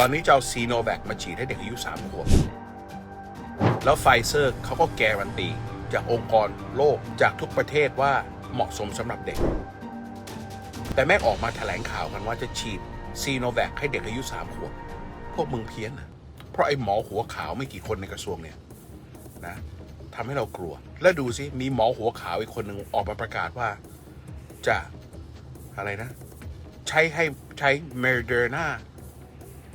ตอนนี้จะเอาซีโนแวคมาฉีดให้เด็กอายุ 3 ขวบ แล้วไฟเซอร์เขาก็แกรันตี จากองค์กรโลกจากทุกประเทศว่าเหมาะสมสำหรับเด็ก แต่แม่ออกมาแถลงข่าวกันว่าจะฉีดซีโนแวคให้เด็กอายุ 3 ขวบ พวกมึงเพี้ยนนะเพราะไอ้หมอหัวขาวไม่กี่คนในกระทรวงเนี่ยนะทำให้เรากลัว แล้วดูสิ มีหมอหัวขาวอีกคนหนึ่งออกมาประกาศว่า จะอะไรนะ ใช้ให้ใช้เมเดอร์นา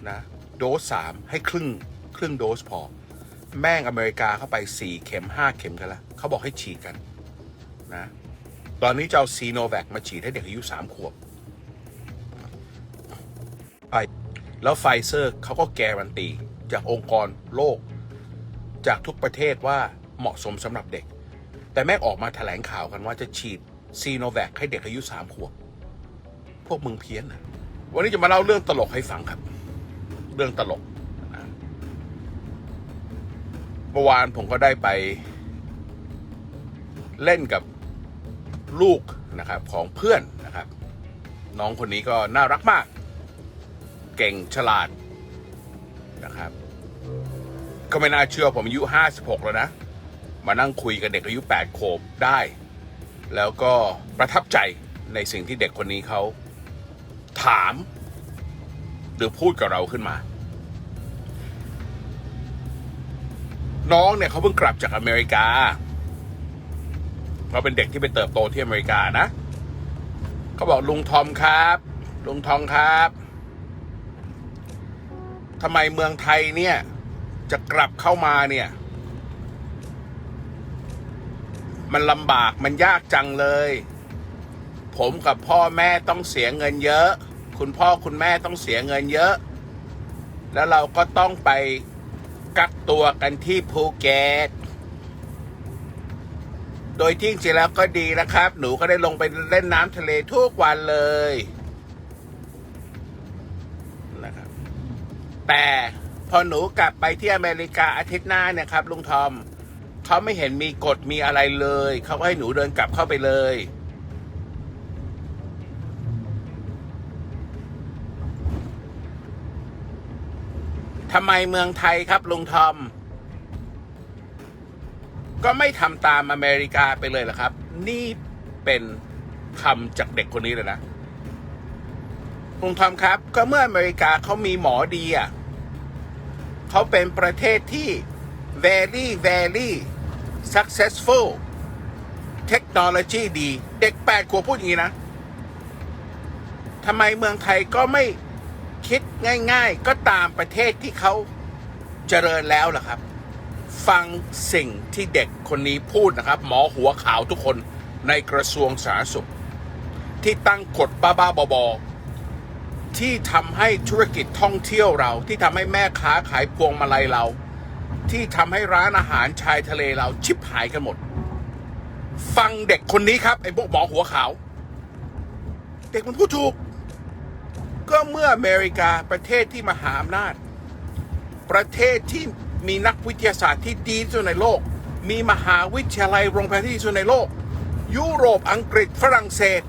นะโดสสามให้ครึ่งครึ่งโดสพอ แม่งอเมริกาเข้าไป 4 เข็ม 5 เข็มกันล้วเขาบอกให้ฉีดกันนะตอนนี้จะเอาซีโนแวคมาฉีดให้เด็กอายุ 3 ขวบไปแล้วไฟเซอร์เขาก็แกรันตี จากองค์กรโลก จากทุกประเทศว่าเหมาะสมสำหรับเด็ก แต่แม่งออกมาแถลงข่าวกันว่าจะฉีดซีโนแวคให้เด็กอายุ 3 ขวบ พวกมึงเพี้ยนนะวันนี้จะมาเล่าเรื่องตลกให้ฟังครับ เรื่องตลก เมื่อวานผมก็ได้ไป เล่นกับลูกนะครับ ของเพื่อนนะครับ น้องคนนี้ก็น่ารักมาก เก่งฉลาดนะครับ ก็ไม่น่าเชื่อผมอายุ 56 แล้วนะ มานั่งคุยกับเด็กอายุ8ขวบได้ แล้วก็ประทับใจในสิ่งที่เด็กคนนี้เขาถาม หรือพูดกับเราขึ้นมา น้องเนี่ยเขาเพิ่งกลับจากอเมริกาเขาเป็นเด็กที่ไปเติบโตที่อเมริกานะเขาบอกลุงทอมครับ ลุงทอมครับทำไมเมืองไทยเนี่ย จะกลับเข้ามาเนี่ย มันลำบากมันยากจังเลย ผมกับพ่อแม่ต้องเสียเงินเยอะ คุณพ่อคุณแม่ต้องเสียเงินเยอะ แล้วเราก็ต้องไปกักตัวกันที่ภูเก็ตโดยที่จริงๆแล้วก็ดีนะครับ หนูก็ได้ลงไปเล่นน้ำทะเลทุกวันเลยนะครับ แต่พอหนูกลับไปที่อเมริกาอาทิตย์หน้าเนี่ยครับลุงทอมเขาไม่เห็นมีกฎมีอะไรเลย เขาก็ให้หนูเดินกลับเข้าไปเลย ทำไมเมืองไทยครับลุงทอม ก็ไม่ทำตามอเมริกาไปเลยเหรอครับ นี่เป็นคำจากเด็กคนนี้เลยนะลุงทอมครับ ก็เมื่ออเมริกาเขามีหมอดีอะเขาเป็นประเทศที่ very very successful เทคโนโลยีดี เด็กแปดขวบพูดอย่างนี้นะทำไมเมืองไทยก็ไม่ คิดง่าย ๆ ก็ตามประเทศที่เขาเจริญแล้วล่ะครับ ฟังสิ่งที่เด็กคนนี้พูดนะครับ หมอหัวขาวทุกคนในกระทรวงสาธารณสุข ที่ตั้งกฎบ้าๆบอๆที่ทำให้ธุรกิจท่องเที่ยวเรา ที่ทำให้แม่ค้าขายพวงมาลัยเรา ที่ทำให้ร้านอาหารชายทะเลเราชิบหายกันหมด ฟังเด็กคนนี้ครับไอ้พวกหมอหัวขาว เด็กมันพูดถูก ก็เมื่ออเมริกาประเทศที่มหาอำนาจ ประเทศที่มีนักวิทยาศาสตร์ที่ดีที่สุดในโลก มีมหาวิทยาลัยโรงพยาบาลที่ดีที่สุดในโลก ยุโรปอังกฤษฝรั่งเศส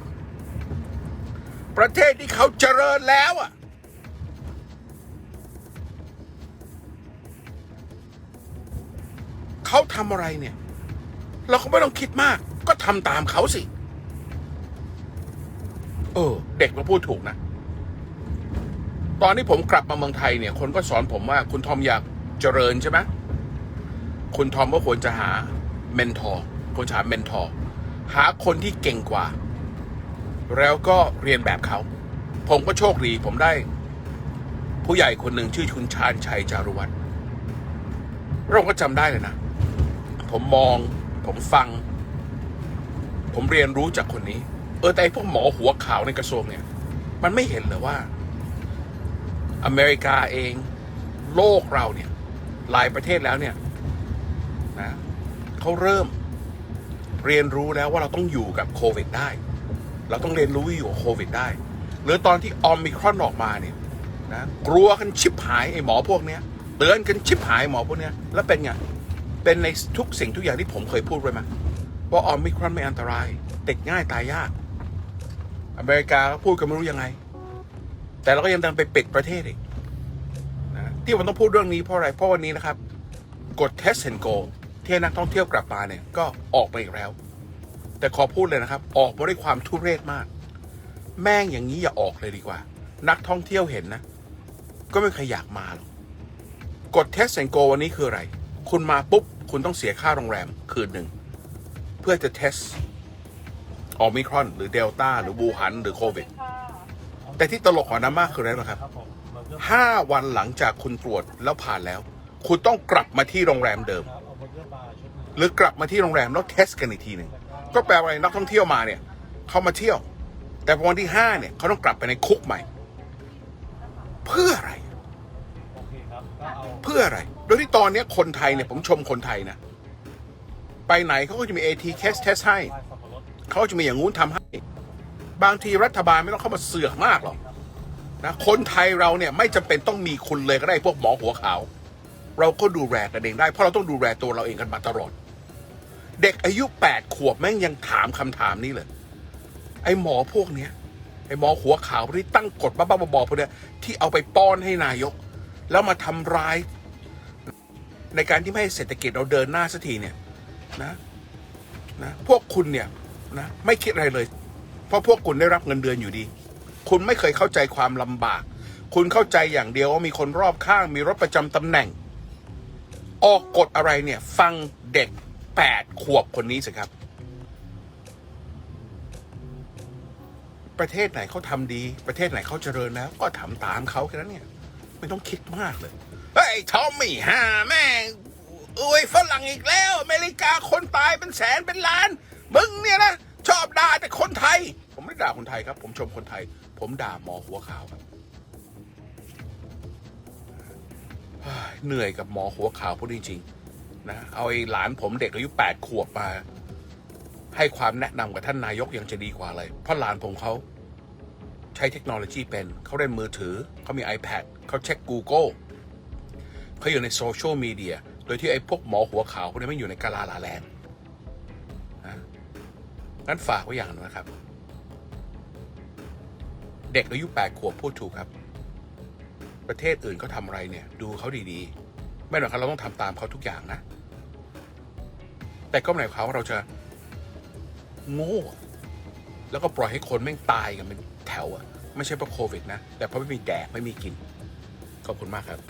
ประเทศที่เขาเจริญแล้วอะเขาทำอะไรเนี่ย เราก็ไม่ต้องคิดมาก ก็ทำตามเขาสิ เออ เด็กมาพูดถูกนะ ตอนที่ผมกลับมาเมืองไทยเนี่ย คนก็สอนผมว่าคุณทอมอยากเจริญใช่ไหมคุณทอมก็ควรจะหาเมนทอร์ควรจะหาเมนทอร์หาคนที่เก่งกว่า แล้วก็เรียนแบบเขา ผมก็โชคดีผมได้ ผู้ใหญ่คนหนึ่งชื่อคุณชาญชัยจารุวัฒน์เราก็จำได้เลยนะ ผมมอง ผมฟัง ผมเรียนรู้จากคนนี้ เออแต่ไอ้พวกหมอหัวขาวในกระทรวงเนี่ย มันไม่เห็นเลยว่า อเมริกาเองโลกเราเนี่ย หลายประเทศแล้วเนี่ยนะเขาเริ่มเรียนรู้แล้วว่าเราต้องอยู่กับโควิดได้ เราต้องเรียนรู้อยู่กับโควิดได้ หรือตอนที่ออมิครอนออกมาเนี่ยนะกลัวกันชิบหายไอ้หมอพวกเนี้ยเตือนกันชิบหายหมอพวกเนี้ยแล้วเป็นไงเป็นในทุกสิ่งทุกอย่างที่ผมเคยพูดไว้ไหมว่าออมิครอนไม่อันตรายติดง่ายตายยาก อเมริกาพูดกันไม่รู้ยังไง แต่เราก็ยังดันไปปิดประเทศอีกที่ผมต้องพูดเรื่องนี้เพราะอะไรเพราะวันนี้นะครับ กฎ test and go ที่นักท่องเที่ยวกลับมาเนี่ยก็ออกไปอีกแล้ว แต่ขอพูดเลยนะครับ ออกมาด้วยความทุเรศมาก แม่งอย่างนี้อย่าออกเลยดีกว่า นักท่องเที่ยวเห็นนะ ก็ไม่เคยอยากมาหรอกกฎ test and go วันนี้คืออะไร คุณมาปุ๊บ คุณต้องเสียค่าโรงแรมคืนหนึ่ง เพื่อจะ test ออมิครอน หรือเดลต้าหรือบูฮัน หรือโควิด แต่ที่ตลกกว่านั้นมากคืออะไรรู้ไหมครับครับผมเบอร์เกอร์ห้าวันหลังจากคุณตรวจแล้วผ่านแล้ว คุณต้องกลับมาที่โรงแรมเดิมครับเอาเบอร์เกอร์บาร์ชุดหนึ่งหรือกลับมาที่โรงแรมแล้วเทสกันอีกทีหนึ่งก็แปลว่าอะไรนักท่องเที่ยวมาเนี่ยเขามาเที่ยว แต่พอวันที่ห้าเนี่ยเขาต้องกลับไปในคุกใหม่ เพื่ออะไรโอเคครับก็เอาเพื่ออะไร โดยที่ตอนเนี้ยคนไทยเนี่ยผมชมคนไทยนะไปไหนเขาก็จะมี AT test test ให้ลายสับปะรดเขาจะมีอย่างงู้นทำให้ บางทีรัฐบาลไม่ต้องเข้ามาเสือกมากหรอกนะคนไทยเราเนี่ยไม่จำเป็นต้องมีคุณเลยก็ได้พวกหมอหัวขาว เราก็ดูแลกันเองได้ เพราะเราต้องดูแลตัวเราเองกันมาตลอด เด็กอายุแปดขวบแม่งยังถามคำถามนี้เลย ไอ้หมอพวกเนี้ยไอ้หมอหัวขาวพวกที่ตั้งกฎบ้าๆบอๆพวกเนี้ยที่เอาไปป้อนให้นายก แล้วมาทำร้าย ในการที่ไม่ให้เศรษฐกิจเราเดินหน้าสักทีเนี่ยนะนะพวกคุณเนี่ยนะไม่คิดอะไรเลย เพราะพวกคุณได้รับเงินเดือนอยู่ดี คุณไม่เคยเข้าใจความลำบาก คุณเข้าใจอย่างเดียวว่ามีคนรอบข้างมีรถประจำตำแหน่ง ออกกฎอะไรเนี่ย ฟังเด็กแปดขวบคนนี้สิครับ ประเทศไหนเขาทำดี ประเทศไหนเขาเจริญแล้ว ก็ทำตามเขาแค่นั้นเนี่ย ไม่ต้องคิดมากเลยเฮ้ยทอมมี่ฮ่าแม่งโอ้ยฝรั่งอีกแล้ว อเมริกาคนตายเป็นแสนเป็นล้าน มึงเนี่ยนะ อบด่าแต่คนไทย ผมไม่ด่าคนไทยครับ ผมชมคนไทย ผมด่าหมอหัวขาวครับเหนื่อยกับหมอหัวขาวพูดจริงๆนะเอาไอ้หลานผมเด็กอายุแปดขวบมา ให้ความแนะนำกับท่านนายกยังจะดีกว่าเลยเพราะหลานผมเขาใช้เทคโนโลยีเป็นเขาเล่นมือถือเขามี iPad เขาเช็ค Google เขาอยู่ในโซเชียลมีเดียโดยที่ไอ้พวกหมอหัวขาวพวกนี้ไม่อยู่ในกาลาลาแลนด์ งั้นฝากไว้อย่างหนึงนะครับ เด็กอายุแปดขวบพูดถูกครับ ประเทศอื่นเขาทำอะไรเนี่ย ดูเขาดีๆ ไม่หรอกครับเราต้องทำตามเขาทุกอย่างนะ แต่ก็ไม่หมายความว่าเราจะโง่ แล้วก็ปล่อยให้คนแม่งตายกันเป็นแถวอะไม่ใช่เพราะโควิดนะ แต่เพราะไม่มีแดกไม่มีกิน ขอบคุณมากครับ